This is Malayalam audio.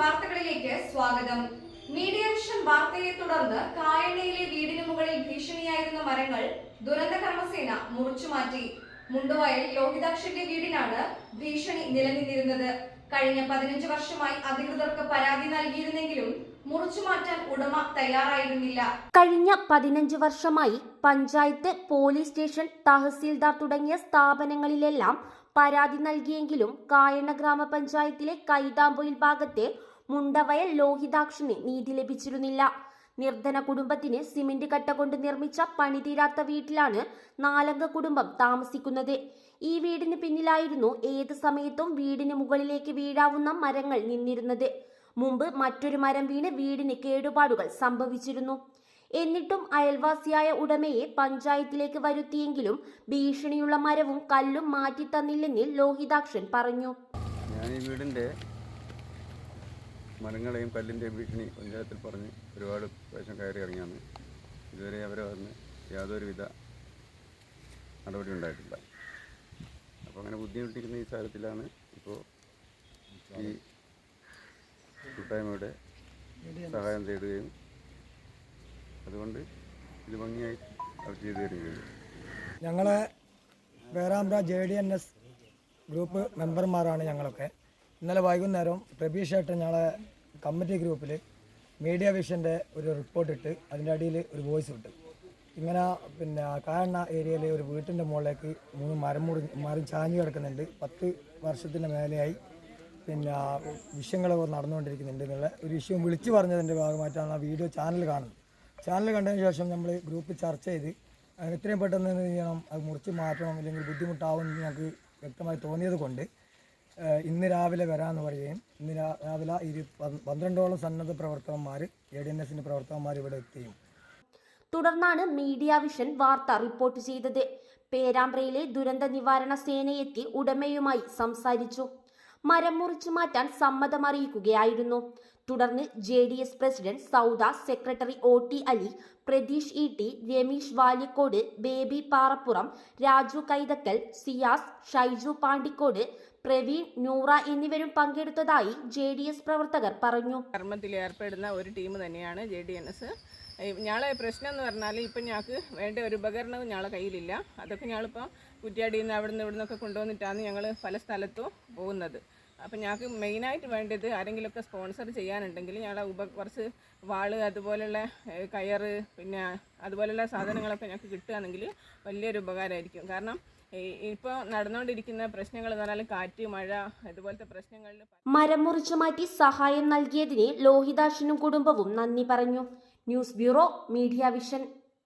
വാർത്തകളിലേക്ക് സ്വാഗതം. മീഡിയ വിഷൻ വാർത്തയെ തുടർന്ന് കായണയിലെ വീടിന് മുകളിൽ ഭീഷണിയായിരുന്ന മരങ്ങൾ ദുരന്ത കർമ്മസേന മുറിച്ചുമാറ്റി മുണ്ടുവയൽ യോഗിതാക്ഷന്റെ വീടിനാണ് ഭീഷണി നിലനിന്നിരുന്നത്. കഴിഞ്ഞ പതിനഞ്ച് വർഷമായി അധികൃതർക്ക് പരാതി നൽകിയിരുന്നെങ്കിലും മുറിച്ചുമാറ്റാൻ ഉടമ തയ്യാറായിരുന്നില്ല. കഴിഞ്ഞ പതിനഞ്ച് വർഷമായി പഞ്ചായത്ത് പോലീസ് സ്റ്റേഷൻ തഹസീൽദാർ തുടങ്ങിയ സ്ഥാപനങ്ങളിലെല്ലാം പരാതി നൽകിയെങ്കിലും കായണ്ണ ഗ്രാമപഞ്ചായത്തിലെ കൈതാമ്പൊയിൽ ഭാഗത്തെ മുണ്ടവയൽ ലോഹിതാക്ഷന് നീതി ലഭിച്ചിരുന്നില്ല. നിർധന കുടുംബത്തിന് സിമന്റ് കട്ട കൊണ്ട് നിർമ്മിച്ച പണിതീരാത്ത വീട്ടിലാണ് നാലംഗ കുടുംബം താമസിക്കുന്നത്. ഈ വീടിന് പിന്നിലായിരുന്നു ഏത് സമയത്തും വീടിന് മുകളിലേക്ക് വീഴാവുന്ന മരങ്ങൾ നിന്നിരുന്നത്. മുമ്പ് മറ്റൊരു മരം വീണ് വീടിന് കേടുപാടുകൾ സംഭവിച്ചിരുന്നു. എന്നിട്ടും അയൽവാസിയായ ഉടമയെ പഞ്ചായത്തിലേക്ക് വരുത്തിയെങ്കിലും ഭീഷണിയുള്ള മരവും കല്ലും മാറ്റി തന്നില്ലെന്ന് ലോഹിതാക്ഷൻ പറഞ്ഞു. ഞാൻ ഈ വീടിന്റെ മരങ്ങളെയും കല്ലിന്റെയും ഭീഷണി പഞ്ചായത്തിൽ പറഞ്ഞ് ഒരുപാട് പ്രാവശ്യം കയറി ഇറങ്ങിയാണ്. ഇതുവരെ അവരെ വന്ന് യാതൊരുവിധ നടപടി ഉണ്ടായിട്ടില്ല. അപ്പോൾ അങ്ങനെ ബുദ്ധിമുട്ടിക്കുന്ന ഈ സാഹചര്യത്തിലാണ് ഇപ്പോൾ ഈ കൂട്ടായ്മയുടെ സഹായം തേടുകയും അതുകൊണ്ട് ഇത് ഭംഗിയായി അവർ ചെയ്തു തരികയും ഞങ്ങളെ Perambra J D N S group മെമ്പർമാരാണ് ഞങ്ങളൊക്കെ. ഇന്നലെ വൈകുന്നേരം പ്രബീഷ് ഏട്ടൻ ഞങ്ങളെ കമ്മിറ്റി ഗ്രൂപ്പിൽ മീഡിയ വിഷന്റെ ഒരു റിപ്പോർട്ട് ഇട്ട് അതിന്റെ അടിയിൽ ഒരു വോയിസ് ഇട്ട്. ഇങ്ങനെ പിന്നെ കാരണ ഏരിയയിലെ ഒരു വീട്ടിന്റെ മുകളിലേക്ക് മൂന്ന് മരം മുറി മരം ചാഞ്ഞു കിടക്കുന്നുണ്ട്. പത്ത് വർഷത്തിന്റെ മേലെയായി പിന്നെ വിഷയങ്ങൾ നടന്നുകൊണ്ടിരിക്കുന്നുണ്ട് എന്നുള്ള ഒരു വിഷയം വിളിച്ചു പറഞ്ഞതിന്റെ ഭാഗമായിട്ടാണ് ആ വീഡിയോ ചാനൽ കാണുന്നത്. ചാനൽ കണ്ടതിന് ശേഷം നമ്മൾ ഗ്രൂപ്പ് ചർച്ച ചെയ്ത് എത്രയും പെട്ടെന്ന് എന്ത് ചെയ്യണം അത് മുറിച്ച് മാറ്റണം അല്ലെങ്കിൽ ബുദ്ധിമുട്ടാവും എന്ന് ഞങ്ങൾക്ക് വ്യക്തമായി തോന്നിയത് കൊണ്ട് ഇന്ന് രാവിലെ വരാമെന്ന് പറയുകയും ഇന്ന് രാവിലെ ഇരു പന്ത് പന്ത്രണ്ടോളം സന്നദ്ധ പ്രവർത്തകന്മാർ എ ഡി എൻ എസിന്റെ പ്രവർത്തകന്മാർ ഇവിടെ എത്തുകയും. തുടർന്നാണ് മീഡിയ വിഷൻ വാർത്ത റിപ്പോർട്ട് ചെയ്തത്. പേരാമ്പ്രയിലെ ദുരന്ത നിവാരണ സേനയെത്തി ഉടമയുമായി സംസാരിച്ചു. മരം മുറിച്ചു മാറ്റാൻ സമ്മതമറിയിക്കുകയായിരുന്നു. തുടർന്ന് J D S president Sauda secretary O T Ali Pratheesh E T Rameesh Valikode Baby Parappuram Raju Kaithakkal Siyas Shaiju Pandikode Praveen Noora എന്നിവരും പങ്കെടുത്തതായി ജെ ഡി എസ് പ്രവർത്തകർ പറഞ്ഞു. കർമ്മത്തിൽ ഏർപ്പെടുന്ന ഒരു ടീം തന്നെയാണ് ജെ ഡി എൻ എസ്. ഞങ്ങളെ പ്രശ്നം എന്ന് പറഞ്ഞാൽ ഇപ്പം ഞങ്ങൾക്ക് വേണ്ട ഒരു ഉപകരണവും ഞങ്ങളെ കയ്യിലില്ല. അതൊക്കെ ഞങ്ങളിപ്പോൾ കുറ്റിയാടിയിൽ നിന്ന് അവിടെ നിന്ന് ഇവിടെ നിന്നൊക്കെ കൊണ്ടുവന്നിട്ടാണ് ഞങ്ങൾ പല സ്ഥലത്തും പോകുന്നത്. അപ്പം ഞങ്ങൾക്ക് മെയിനായിട്ട് വേണ്ടത് ആരെങ്കിലുമൊക്കെ സ്പോൺസർ ചെയ്യാനുണ്ടെങ്കിൽ ഞങ്ങളെ ഉപ കുറച്ച് വാൾ അതുപോലെയുള്ള കയറ് പിന്നെ അതുപോലെയുള്ള സാധനങ്ങളൊക്കെ ഞങ്ങൾക്ക് കിട്ടുകയാണെങ്കിൽ വലിയൊരു ഉപകാരമായിരിക്കും. കാരണം ഇപ്പോൾ നടന്നുകൊണ്ടിരിക്കുന്ന പ്രശ്നങ്ങൾ എന്ന് പറഞ്ഞാൽ കാറ്റ് മഴ ഇതുപോലത്തെ പ്രശ്നങ്ങളിൽ മരം മുറിച്ചു മാറ്റി സഹായം നൽകിയതിന് ലോഹിതാക്ഷനും കുടുംബവും നന്ദി പറഞ്ഞു. News bureau media vision.